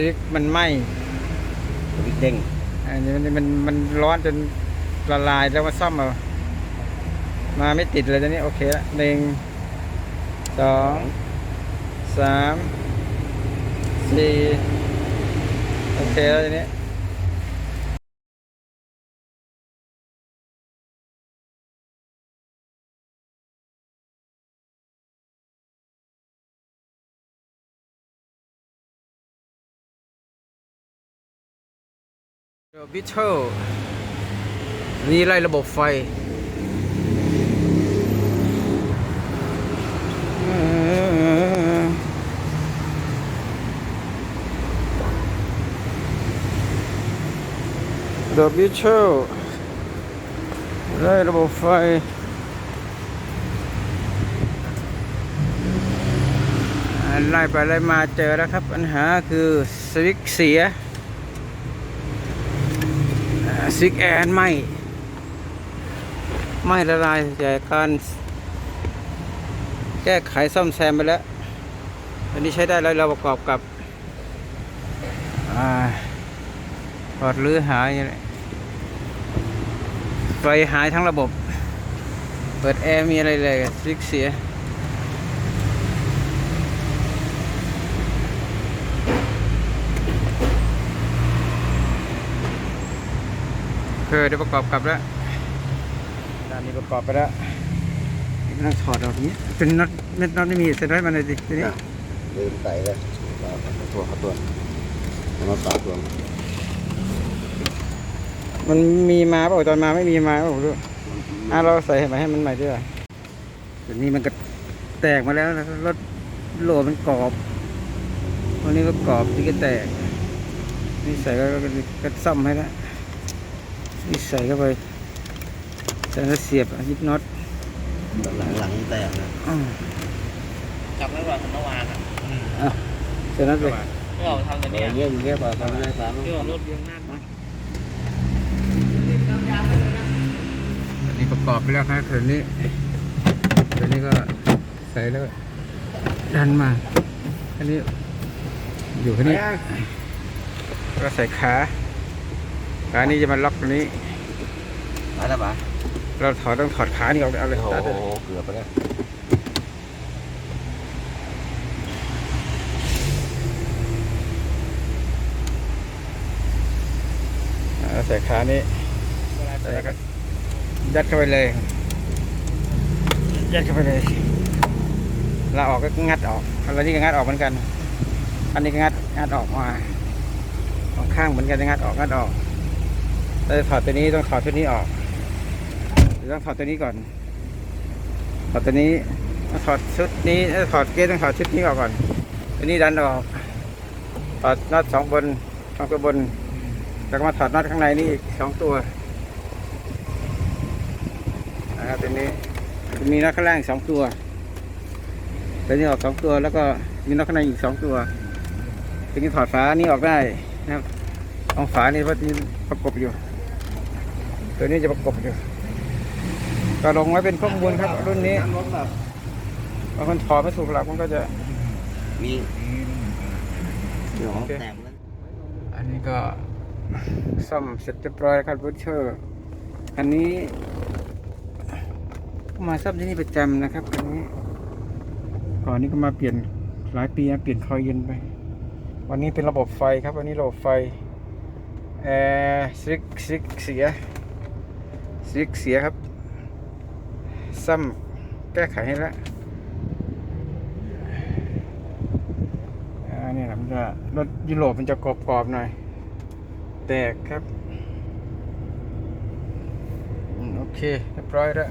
ซิกมันไหม้สวิตช์เด้งอันนี้มันมันมันร้อนจนละลายแล้วมาซ่อมเอามาไม่ติดเลยตอนนี้โอเคละหนึ่งสองสามสี่โอเคแล้วทีนี้ เดบิทเทิลนี่ไล่ระบบไฟเดบิทเทิลไล่ระบบไฟไล่ไปไล่มาเจอแล้วครับ ปัญหาคือสวิตช์เสีย ซิกแอนไม่ ไม่ละลายจากการแก้ไขซ่อมแซมไปแล้ว อันนี้ใช้ได้แล้วเราประกอบกับอาถอดหรือหายไฟหายทั้งระบบ เปิดแอร์มีอะไรเลยซิกเสีย เคยได้ประกอบกับแล้วด้านนี้ประกอบไปแล้วนี่กำลังถอดออกอย่างนี้เป็นน็อตเม็ดน็อตไม่มีเสร็จไว้มาเลยดิทีนี้ลืมใส่เลยเอาเอาตัวเอาตัวเอามาปาดตัวมันมีมาเปล่าตอนมาไม่มีมาเปล่ารู้อะเราใส่ให้มาให้มันใหม่ด้วยตัวนี้มันก็แตกมาแล้วนะรถโหลมันกรอบตัวนี้ก็กรอบที่ก็แตกนี่ใส่ก็ก็ก็ซ่อมให้แล้ว นี่ใส่เข้าไปใส่แล้วเสียบยึดน็อตหลังหลังแตกนะอ้าวจำได้ว่าเมื่อวานอะอะใส่น็อตไปที่เราทำกันเอเนี่ยอเงี้ยเงี้ยปาดทำได้สามที่เรารถเรียงหน้ามาอันนี้ประกอบไปแล้วครับตัวนี้ตัวนี้ก็ใส่แล้วก็ดันมาอันนี้อยู่ที่นี้ก็ใส่ขา ขานี้จะมาล็อกตรงนี้ไปแล้วปะเราถอดต้องถอดขานี่ออกเอาเลยโอ้ตัดโหเลยเกือบไปแล้วเอาใส่ขานี้แล้วก็ยัดเข้าไปเลย ยัดเข้าไปเลยเราออกก็งัดออกแล้วนี่ก็งัดออกเหมือนกัน อันนี้ก็งัดงัดออกมาสองข้างเหมือนกันงัดออกงัดออก เราจะถอดตัวนี้ต้องถอดตัวนี้ออกหรือต้องถอดตัวนี้ก่อน ถอดตัวนี้ถอดชุดนี้ถอดเกจต้องถอดชุดนี้ออกก่อน ตัวนี้ดันออก ถอดน็อตสองบนสองตัวบน แล้วก็มาถอดน็อตข้างในนี่อีกสองตัวนะครับตัวนี้จะมีน็อตข้างล่างสองตัวตัวนี้ออกสองตัวแล้วก็มีน็อตข้างในอีกสองตัวตัวนี้ถอดฝานี้ออกได้นะครับเอาฝานี่เพราะที่ประกบอยู่ ตัวนี้จะประกบอยู่ก็ลงไว้เป็นข้อมูลครับรุ่นนี้บางคนถอดไม่ถูกหลักมันก็จะมีหนอแตกแล้วอันนี้ก็ซ่อมเสร็จเรียบร้อยแล้วครับบูชเชอร์ อันนี้ก็มาซ่อมที่นี่ประจำนะครับอันนี้ ก่อนนี้ก็มาเปลี่ยนหลายปีนะเปลี่ยนคอยเย็นไป วันนี้เป็นระบบไฟครับ วันนี้ระบบไฟแอร์ซิกซิกเสีย ซิกเสียครับ ซ่อมแก้ไขให้แล้วอันนี้นะมันจะรถยุโรปมันจะกรอบๆหน่อย แตกครับอืมโอเคเรียบร้อยแล้ว